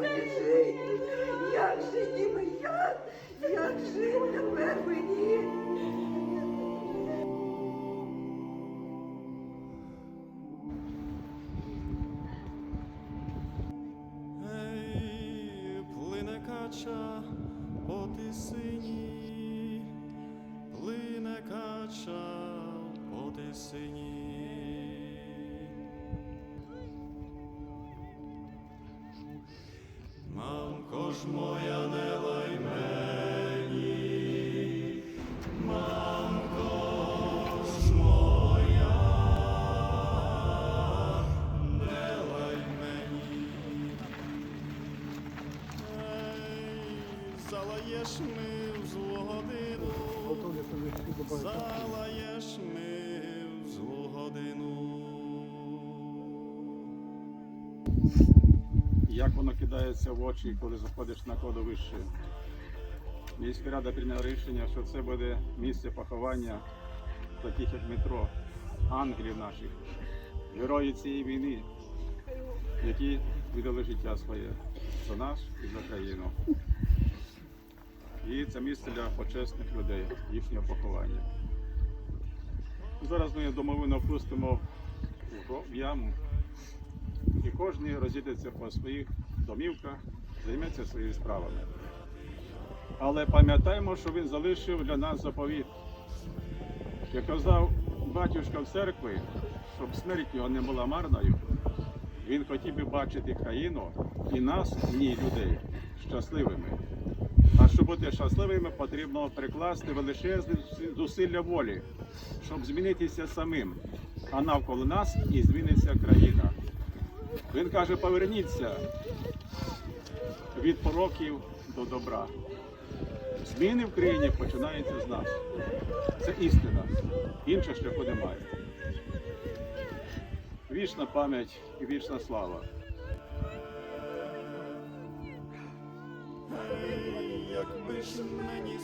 мені жити? Як жити моя, як? Як жити тепер мені? Ей, плине кача по тисині, ж моя не лай мені, мамко ж моя, не лай мені. Ей, залаєш ми в злу годину, залаєш ми як воно кидається в очі, коли заходиш на кладовище. Міська рада прийняла рішення, що це буде місце поховання таких як метро, ангелів наших, героїв цієї війни, які віддали життя своє за нас і за країну. І це місце для почесних людей, їхнього поховання. Зараз ми домовину впустимо в яму і кожен розійдеться по своїх домівках, займеться своїми справами. Але пам'ятаємо, що він залишив для нас заповіт. Як казав батюшка в церкві, щоб смерть його не була марною, він хотів би бачити країну і нас, в ній людей, щасливими. А щоб бути щасливими, потрібно прикласти величезні зусилля волі, щоб змінитися самим, а навколо нас і зміниться країна. Він каже, поверніться від пороків до добра. Зміни в країні починаються з нас. Це істина. Іншого шляху немає. Вічна пам'ять і вічна слава. Жаль, якби ж мені